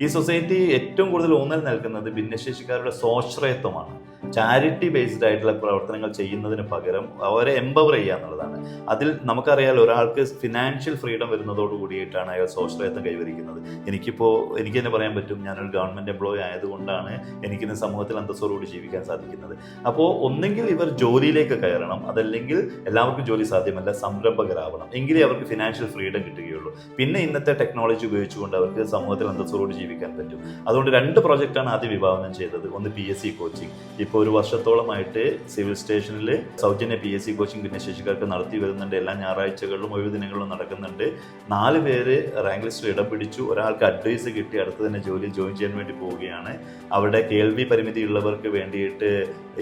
ഈ സൊസൈറ്റി ഏറ്റവും കൂടുതൽ ഊന്നൽ നൽകുന്നത് ഭിന്നശേഷിക്കാരുടെ സ്വാശ്രയത്വമാണ്. ചാരിറ്റി ബേസ്ഡ് ആയിട്ടുള്ള പ്രവർത്തനങ്ങൾ ചെയ്യുന്നതിന് പകരം അവരെ എംപവർ ചെയ്യുക എന്നുള്ളതാണ്. അതിൽ നമുക്കറിയാൽ ഒരാൾക്ക് ഫിനാൻഷ്യൽ ഫ്രീഡം വരുന്നതോട് കൂടിയിട്ടാണ് അയാൾ സ്വാശ്രയത്വം കൈവരിക്കുന്നത്. എനിക്കിപ്പോൾ എനിക്ക് തന്നെ പറയാൻ പറ്റും ഞാനൊരു ഗവൺമെന്റ് എംപ്ലോയി ആയതുകൊണ്ടാണ് എനിക്കിന്ന് സമൂഹത്തിൽ അന്തസ്സോടുകൂടി ജീവിക്കാൻ സാധിക്കുന്നത്. അപ്പോൾ ഒന്നെങ്കിൽ ഇവർ ജോലിയിലേക്ക് കയറണം അതല്ലെങ്കിൽ എല്ലാവർക്കും ജോലി സാധ്യമല്ല സംരംഭകരാവണം. എങ്കിലേ അവർക്ക് ഫിനാൻഷ്യൽ ഫ്രീഡം കിട്ടുകയുള്ളൂ. പിന്നെ ഇന്നത്തെ ടെക്നോളജി ഉപയോഗിച്ചുകൊണ്ട് അവർക്ക് സമൂഹത്തിൽ അന്തസ്സോട് ജീവിക്കാൻ പറ്റും. അതുകൊണ്ട് രണ്ട് പ്രോജക്റ്റാണ് ആദ്യം വിഭാവനം ചെയ്തത്. ഒന്ന് പി എസ് സി കോച്ചിങ് ഇപ്പോൾ ഒരു വർഷത്തോളമായിട്ട് സിവിൽ സ്റ്റേഷനിൽ സൗജന്യ പി എസ് സി കോച്ചിങ് ഭിന്നശേഷിക്കാർക്ക് നടത്തി വരുന്നുണ്ട്. എല്ലാ ഞായറാഴ്ചകളിലും ഒഴിവ് ദിനങ്ങളിലും നടക്കുന്നുണ്ട്. നാല് പേര് റാങ്ക് ലിസ്റ്റിൽ ഇടം പിടിച്ചു. ഒരാൾക്ക് അഡ്വൈസ് കിട്ടി. അടുത്ത് തന്നെ ജോലി ജോയിൻ ചെയ്യാൻ വേണ്ടി പോവുകയാണ്. അവിടെ കേൾവി പരിമിതിയുള്ളവർക്ക് വേണ്ടിയിട്ട്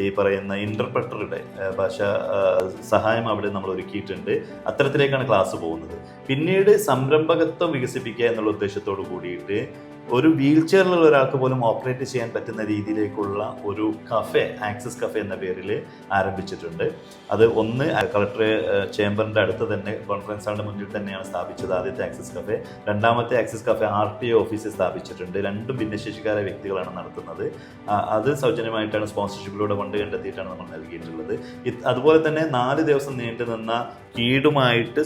ഈ പറയുന്ന ഇന്റർപ്രറ്ററുടെ ഭാഷ സഹായം അവിടെ നമ്മൾ ഒരുക്കിയിട്ടുണ്ട്. അത്തരത്തിലേക്കാണ് ക്ലാസ് പോകുന്നത്. പിന്നീട് സംരംഭകത്വം വികസിപ്പിക്കുക എന്നുള്ള ഉദ്ദേശത്തോട് കൂടിയിട്ട് ഒരു വീൽ ചെയറിലുള്ള ഒരാൾക്ക് പോലും ഓപ്പറേറ്റ് ചെയ്യാൻ പറ്റുന്ന രീതിയിലേക്കുള്ള ഒരു കഫേ ആക്സസ് കഫേ എന്ന പേരിൽ ആരംഭിച്ചിട്ടുണ്ട്. അത് ഒന്ന് കളക്ടർ ചേംബറിന്റെ അടുത്ത് തന്നെ കോൺഫറൻസ് ഹാളിന്റെ മുന്നിൽ തന്നെയാണ് സ്ഥാപിച്ചത് ആദ്യത്തെ ആക്സസ് കഫേ. രണ്ടാമത്തെ access cafe R T O ഓഫീസിൽ സ്ഥാപിച്ചിട്ടുണ്ട്. രണ്ടും ഭിന്നശേഷിക്കാരെ വ്യക്തികളാണ് നടത്തുന്നത്. അത് സൗജന്യമായിട്ടാണ് സ്പോൺസർഷിപ്പിലൂടെ ഫണ്ട് കണ്ടെത്തിയിട്ടാണ് നമ്മൾ നൽകിയിട്ടുള്ളത്. അതുപോലെ തന്നെ നാല് ദിവസം നീണ്ടു നിന്ന കീടുമായിട്ട്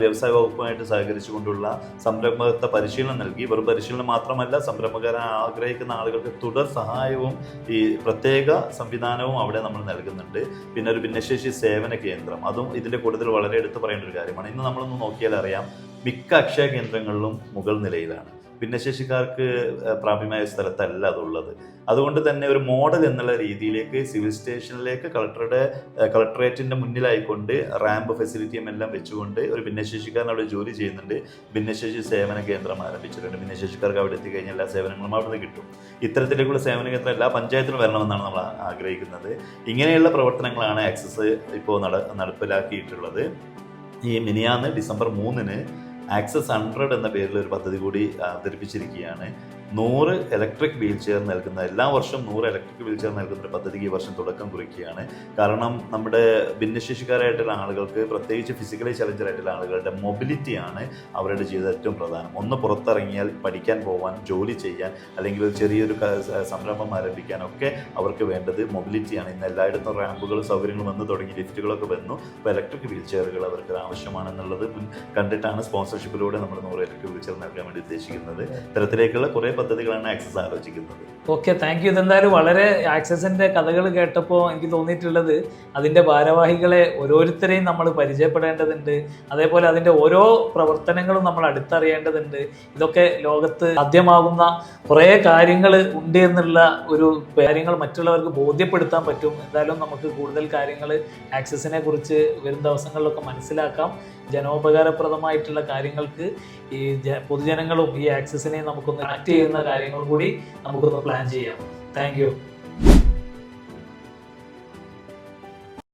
വ്യവസായ വകുപ്പുമായിട്ട് സഹകരിച്ചുകൊണ്ടുള്ള സംരംഭകത്വ പരിശീലനം നൽകി. വെറും പരിശീലനം മാത്രമല്ല സംരംഭകരെ ആഗ്രഹിക്കുന്ന ആളുകൾക്ക് തുടർ സഹായവും ഈ പ്രത്യേക സംവിധാനവും അവിടെ നമ്മൾ നൽകുന്നുണ്ട്. പിന്നെ ഒരു ഭിന്നശേഷി സേവന കേന്ദ്രം. അതും ഇതിന്റെ കൂടുതൽ വളരെ എടുത്തു പറയേണ്ട ഒരു കാര്യമാണ്. ഇന്ന് നമ്മളൊന്ന് നോക്കിയാൽ അറിയാം മിക്ക അക്ഷയ കേന്ദ്രങ്ങളിലും മുകൾ നിലയിലാണ്. ഭിന്നശേഷിക്കാർക്ക് പ്രാപ്യമായ സ്ഥലത്തല്ല അതുള്ളത്. അതുകൊണ്ട് തന്നെ ഒരു മോഡൽ എന്നുള്ള രീതിയിലേക്ക് സിവിൽ സ്റ്റേഷനിലേക്ക് കളക്ടറുടെ കളക്ടറേറ്റിന്റെ മുന്നിലായിക്കൊണ്ട് റാമ്പ് ഫെസിലിറ്റിയും എല്ലാം വെച്ചുകൊണ്ട് ഒരു ഭിന്നശേഷിക്കാരൻ അവിടെ ജോലി ചെയ്യുന്നുണ്ട്. ഭിന്നശേഷി സേവന കേന്ദ്രം ആരംഭിച്ചിട്ടുണ്ട്. ഭിന്നശേഷിക്കാർക്ക് അവിടെ എത്തിക്കഴിഞ്ഞാൽ എല്ലാ സേവനങ്ങളും അവിടെ നിന്ന് കിട്ടും. ഇത്തരത്തിലേക്കുള്ള സേവന കേന്ദ്രം എല്ലാ പഞ്ചായത്തിലും വരണമെന്നാണ് നമ്മൾ ആഗ്രഹിക്കുന്നത്. ഇങ്ങനെയുള്ള പ്രവർത്തനങ്ങളാണ് ആക്സസ് ഇപ്പോൾ നട നടപ്പിലാക്കിയിട്ടുള്ളത്. ഈ മിനിയാന്ന് ഡിസംബർ മൂന്നിന് ആക്സസ് ഹൺഡ്രഡ് എന്ന പേരിൽ ഒരു പദ്ധതി കൂടി അവതരിപ്പിച്ചിരിക്കുകയാണ്. നൂറ് ഇലക്ട്രിക് വീൽ ചെയർ നൽകുന്ന എല്ലാ വർഷവും നൂറ് ഇലക്ട്രിക് വീൽ ചെയർ നൽകുന്ന ഒരു പദ്ധതിക്ക് ഈ വർഷം തുടക്കം കുറിക്കുകയാണ്. കാരണം നമ്മുടെ ഭിന്നശേഷിക്കാരായിട്ടുള്ള ആളുകൾക്ക് പ്രത്യേകിച്ച് ഫിസിക്കലി ചലഞ്ചർ ആയിട്ടുള്ള ആളുകളുടെ മൊബിലിറ്റിയാണ് അവരുടെ ജീവിതത്തിൽ ഏറ്റവും പ്രധാനം. ഒന്ന് പുറത്തിറങ്ങിയാൽ പഠിക്കാൻ പോകാൻ ജോലി ചെയ്യാൻ അല്ലെങ്കിൽ ഒരു ചെറിയൊരു സംരംഭം ആരംഭിക്കാനൊക്കെ അവർക്ക് വേണ്ടത് മൊബിലിറ്റിയാണ് ഇന്ന് എല്ലായിടത്തും റാമ്പുകളും സൗകര്യങ്ങളും വന്നു തുടങ്ങി ലിഫ്റ്റുകളൊക്കെ വന്നു. അപ്പോൾ ഇലക്ട്രിക് വീൽ ചെയറുകൾ അവർക്ക് ആവശ്യമാണെന്നുള്ളത് കണ്ടിട്ടാണ് സ്പോൺസർഷിപ്പിലൂടെ നമ്മൾ നൂറ് ഇലക്ട്രിക് വീൽ ചെയർ നൽകാൻ വേണ്ടി ഉദ്ദേശിക്കുന്നത്. ഇത്തരത്തിലേക്കുള്ള കുറേ പദ്ധതികളാണ് ആക്സസ് ആലോചിക്കുന്നത്. Okay thank you. ഇതെന്തായാലും വളരെ ആക്സസിന്റെ കഥകൾ കേട്ടപ്പോൾ എനിക്ക് തോന്നിയിട്ടുള്ളത് അതിന്റെ ഭാരവാഹികളെ ഓരോരുത്തരെയും നമ്മൾ പരിചയപ്പെടേണ്ടതുണ്ട്. അതേപോലെ അതിന്റെ ഓരോ പ്രവർത്തനങ്ങളും നമ്മൾ അടുത്തറിയേണ്ടതുണ്ട്. ഇതൊക്കെ ലോകത്ത് സാധ്യമാകുന്ന കുറേ കാര്യങ്ങൾ ഉണ്ട് എന്നുള്ള ഒരു കാര്യങ്ങൾ മറ്റുള്ളവർക്ക് ബോധ്യപ്പെടുത്താൻ പറ്റും. എന്തായാലും നമുക്ക് കൂടുതൽ കാര്യങ്ങൾ ആക്സസിനെ കുറിച്ച് വരും ദിവസങ്ങളിലൊക്കെ മനസ്സിലാക്കാം. ജനോപകാരപ്രദമായിട്ടുള്ള കാര്യങ്ങൾക്ക് ഈ പൊതുജനങ്ങളും ഈ ആക്സസിനെ നമുക്കൊന്ന് ആക്ട് ചെയ്യുന്ന കാര്യങ്ങൾ കൂടി നമുക്കൊന്ന് പ്ലാൻ ചെയ്യാം. താങ്ക്